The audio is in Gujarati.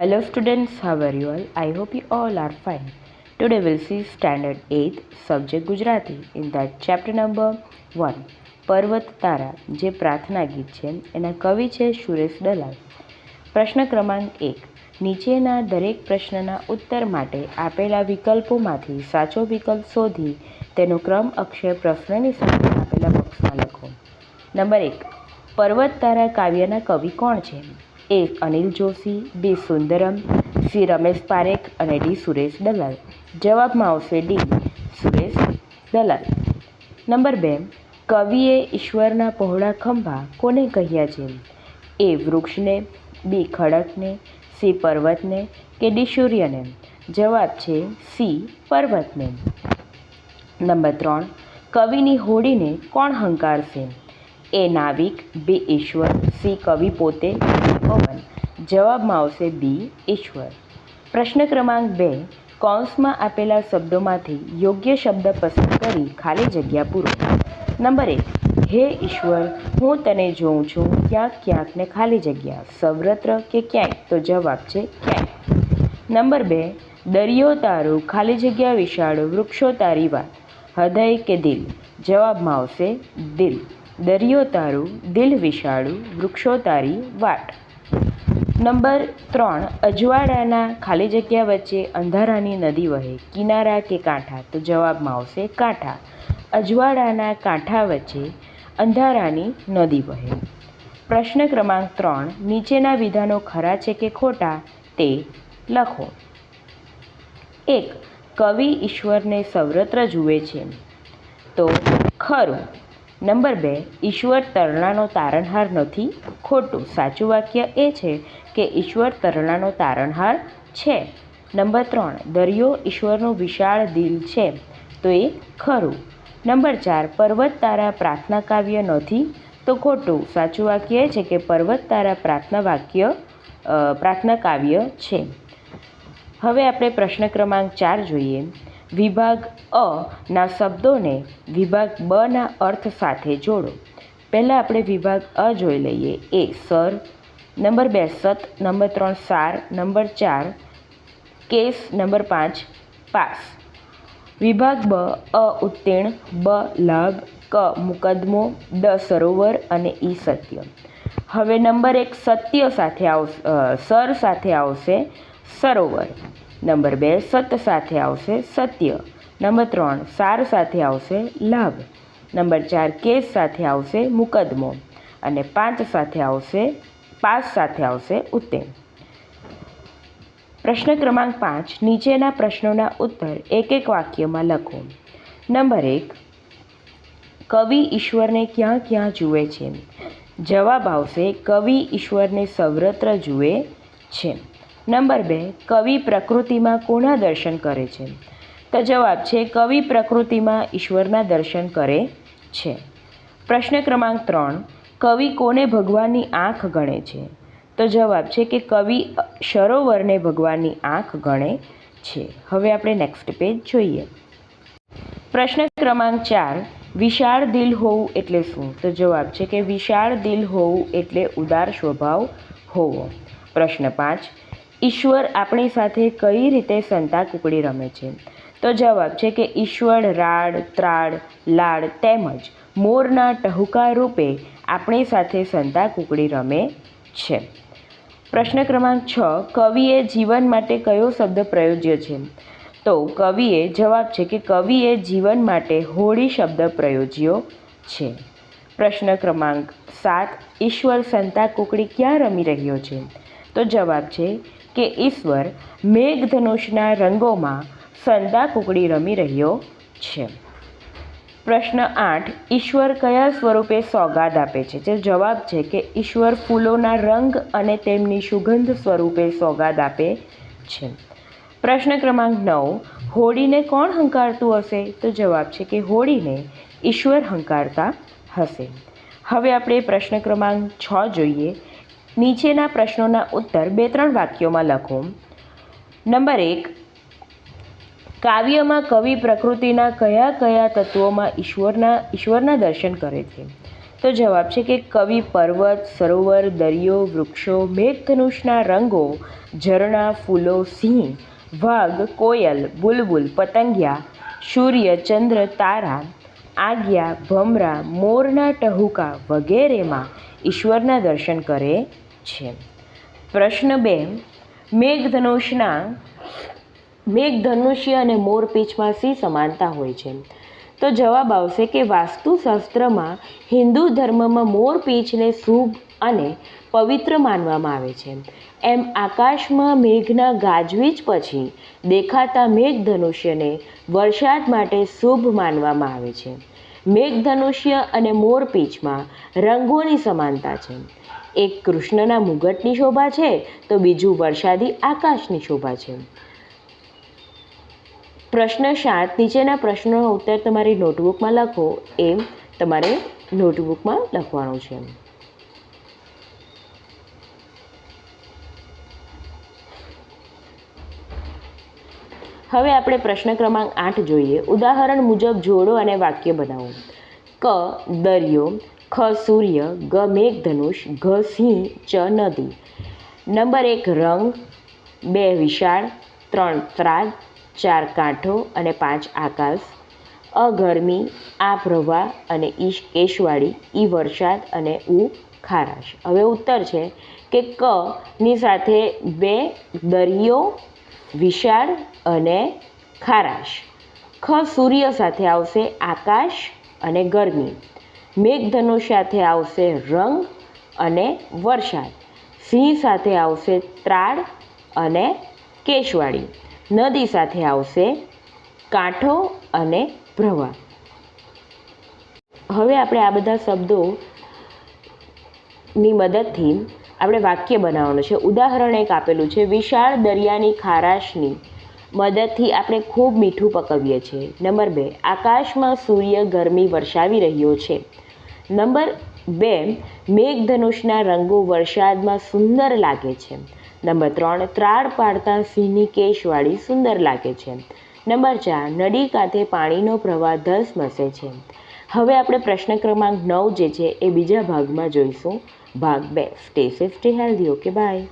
Hello students, how are you all? I hope you all are fine. Today we'll see standard 8 subject Gujarati in that chapter number 1 પર્વત તારા જે પ્રાર્થના ગીત છે એના કવિ છે સુરેશ દલાલ. પ્રશ્ન ક્રમાંક એક. નીચેના દરેક પ્રશ્નના ઉત્તર માટે આપેલા વિકલ્પોમાંથી સાચો વિકલ્પ શોધી તેનો ક્રમ અક્ષર પ્રશ્નની સાથે આપેલા બોક્સમાં લખો. નંબર એક. પર્વત તારા કાવ્યના કવિ કોણ છે? A Anil Joshi, B Sundaram, C Ramesh Parekh અને ડી સુરેશ દલાલ. જવાબમાં આવશે ડી, સુરેશ દલાલ. નંબર બે, કવિએ ઈશ્વરના પહોળા ખંભા કોને કહ્યા છે એ વૃક્ષને, બી ખડકને, સી પર્વતને કે ડી સૂર્યને? જવાબ છે સી, પર્વતને. નંબર ત્રણ, કવિની હોડીને કોણ હંકારશે? એ નાવિક, બી ઈશ્વર, સી કવિ પોતે, પવન. જવાબમાં આવશે બી ઈશ્વર. પ્રશ્ન ક્રમાંક બે. કૌંસમાં આપેલા શબ્દોમાંથી યોગ્ય શબ્દ પસંદ કરી ખાલી જગ્યા પૂરો. નંબર એક. હે ઈશ્વર, હું તને જોઉં છું ક્યાંક ક્યાંક ને ખાલી જગ્યા. સર્વત્ર કે ક્યાંય? તો જવાબ છે ક્યાંય. નંબર બે. દરિયો તારો ખાલી જગ્યા વિશાળ, વૃક્ષો તારી વાત. હૃદય કે દિલ? જવાબમાં આવશે દિલ. દરિયો તારું, દિલ વિશાળું વૃક્ષો તારી વાટ. નંબર ત્રણ, અજવાળાના ખાલી જગ્યા વચ્ચે અંધારાની નદી વહે, કિનારા કે કાંઠા? તો જવાબમાં આવશે કાંઠા. અજવાળાના કાંઠા વચ્ચે અંધારાની નદી વહે. પ્રશ્ન ક્રમાંક ત્રણ, નીચેના વિધાનો ખરા છે કે ખોટા? તે લખો. એક, કવિ ઈશ્વરને સર્વત્ર જુએ છે. તો ખરું. નંબર બે, ઈશ્વર તરણાનો તારણહાર નથી. ખોટું, સાચું વાક્ય એ છે કે ઈશ્વર તરણાનો તારણહાર છે. નંબર ત્રણ, દરિયો ઈશ્વરનું વિશાળ દિલ છે. તો એ ખરું. નંબર ચાર, પર્વત તારા પ્રાર્થના કાવ્ય નથી. તો ખોટું, સાચું વાક્ય એ છે કે પર્વત તારા પ્રાર્થના વાક્ય પ્રાર્થના કાવ્ય છે. હવે આપણે પ્રશ્ન ક્રમાંક ચાર જોઈએ. વિભાગ અ ના શબ્દોને વિભાગ બ ના અર્થ સાથે જોડો. પહેલાં આપણે વિભાગ અ જોઈ લઈએ. એ સર, નંબર બે સત, નંબર ત્રણ સાર, નંબર ચાર કેસ, નંબર પાંચ પાસ. વિભાગ બ, અ ઉત્તીર્ણ, બ લાભ, ક મુકદ્દમો દ સરોવર અને ઈ સત્ય. હવે નંબર એક સત્ય સાથે આવશે સર સાથે આવશે સરોવર. નંબર બે, સત સાથે આવશે સત્ય. નંબર ત્રણ, સાર સાથે આવશે લાભ. નંબર ચાર, કેસ સાથે આવશે મુકદમો અને પાંચ સાથે આવશે, પાસ સાથે આવશે ઉત્તેન પ્રશ્ન ક્રમાંક પાંચ, નીચેના પ્રશ્નોના ઉત્તર એક એક વાક્યમાં લખો. નંબર એક, કવિ ઈશ્વરને ક્યાં ક્યાં જુએ છે? જવાબ આવશે, કવિ ઈશ્વરને સર્વત્ર જુએ છે. નંબર બે, કવિ પ્રકૃતિમાં કોના દર્શન કરે છે? તો જવાબ છે, કવિ પ્રકૃતિમાં ઈશ્વરના દર્શન કરે છે. પ્રશ્ન ક્રમાંક ત્રણ, કવિ કોને ભગવાનની આંખ ગણે છે? તો જવાબ છે કે કવિ સરોવરને ભગવાનની આંખ ગણે છે. હવે આપણે નેક્સ્ટ પેજ જોઈએ. પ્રશ્ન ક્રમાંક ચાર, વિશાળ દિલ હોવું એટલે શું? તો જવાબ છે કે વિશાળ દિલ હોવું એટલે ઉદાર સ્વભાવ હોવો. પ્રશ્ન પાંચ ઈશ્વર આપણી સાથે કઈ રીતે સંતા કુકડી રમે છે? તો જવાબ છે કે ઈશ્વર, રાડ, ત્રાડ, લાડ તેમજ મોરના ટહુકા રૂપે આપણી સાથે સંતા કુકડી રમે છે. પ્રશ્ન ક્રમાંક છ, કવિએ જીવન માટે કયો શબ્દ પ્રયોજ્યો છે? તો કવિએ જવાબ છે કે કવિએ જીવન માટે હોળી શબ્દ પ્રયોજ્યો છે. પ્રશ્ન ક્રમાંક સાત, ઈશ્વર સંતા કુકડી ક્યાં રમી રહ્યો છે? તો જવાબ છે કે ઈશ્વર મેઘધનુષના રંગોમાં સંદા કુકડી રમી રહ્યો છે. પ્રશ્ન આઠ, ઈશ્વર કયા સ્વરૂપે સોગાદ આપે છે? જે જવાબ છે કે ઈશ્વર ફૂલોના રંગ અને તેમની સુગંધ સ્વરૂપે સોગાદ આપે છે. પ્રશ્ન ક્રમાંક નવ, હોળીને કોણ હંકારતું હશે? તો જવાબ છે કે હોળીને ઈશ્વર હંકારતા હશે. હવે આપણે પ્રશ્ન ક્રમાંક છ જોઈએ. નીચેના પ્રશ્નોના ઉત્તર બે ત્રણ વાક્યોમાં લખો. નંબર એક, કાવ્યમાં કવિ પ્રકૃતિના કયા કયા તત્વોમાં ઈશ્વરના ઈશ્વરના દર્શન કરે છે? તો જવાબ છે કે કવિ પર્વત, સરોવર, દરિયો, વૃક્ષો, મેઘધનુષના રંગો, ઝરણા, ફૂલો, સિંહ, વાઘ, કોયલ, બુલબુલ, પતંગિયા, સૂર્ય, ચંદ્ર, તારા આગ્યા ભમરા, મોરના ટહુકા વગેરેમાં ઈશ્વરના દર્શન કરે? છે. પ્રશ્ન બે, મેઘધનુષના, મેઘધનુષ્ય અને મોરપીંછમાં શી સમાનતા હોય છે? તો જવાબ આવશે કે વાસ્તુશાસ્ત્રમાં હિન્દુ ધર્મમાં મોરપીંછને શુભ અને પવિત્ર માનવામાં આવે છે. એમ આકાશમાં મેઘના ગાજવીજ પછી દેખાતા મેઘધનુષ્યને વરસાદ માટે શુભ માનવામાં આવે છે. મેઘધનુષ્ય અને મોરપીંછમાં રંગોની સમાનતા છે. એક કૃષ્ણના મુગટની શોભા છે, તો બીજું વરસાદી આકાશની શોભા છે. પ્રશ્ન સાત, નીચેના પ્રશ્નોનો ઉત્તર તમારી નોટબુકમાં લખો. એમ તમારે નોટબુકમાં લખવાનું છે. હવે આપણે પ્રશ્ન ક્રમાંક આઠ જોઈએ. ઉદાહરણ મુજબ જોડો અને વાક્ય બનાવો. ક, દરિયો, ખ, સૂર્ય, ગ, મેઘધનુષ, ઘ, સિંહ, ચ, નદી. નંબર એક, રંગ. બે, વિશાળ. ત્રણ ત્રાગ ચાર, કાંઠો. અને પાંચ, આકાશ. અ, ગરમી. આ, પ્રવાહ. અને ઈ કેશવાળી. ઈ, વરસાદ. અને ઉ, ખારાશ. હવે ઉત્તર છે કે ક ની સાથે બે દરિયો વિશાળ અને ખારાશ. ખ સૂર્ય સાથે આવશે આકાશ અને ગરમી. મેઘધનુ સાથે આવશે રંગ અને વરસાદ. સિંહ સાથે આવશે ત્રાળ અને કેશવાળી. નદી સાથે આવશે કાંઠો અને પ્રવાહ. હવે આપણે આ બધા શબ્દોની મદદથી આપણે વાક્ય બનાવવાનું છે. ઉદાહરણ એક આપેલું છે. વિશાળ દરિયાની ખારાશની મદદથી આપણે ખૂબ મીઠું પકવીએ છીએ. નંબર બે, આકાશમાં સૂર્ય ગરમી વરસાવી રહ્યો છે. નંબર બે, મેઘધનુષના રંગો વરસાદમાં સુંદર લાગે છે. નંબર ત્રણ, ત્રાળ પાડતા સિંહની કેશવાળી સુંદર લાગે છે. નંબર ચાર, નદી કાંઠે પાણીનો પ્રવાહ ધસમસે છે. હવે આપણે પ્રશ્ન ક્રમાંક નવ જે છે એ બીજા ભાગમાં જોઈશું. ભાગ બે stay safe stay healthy okay bye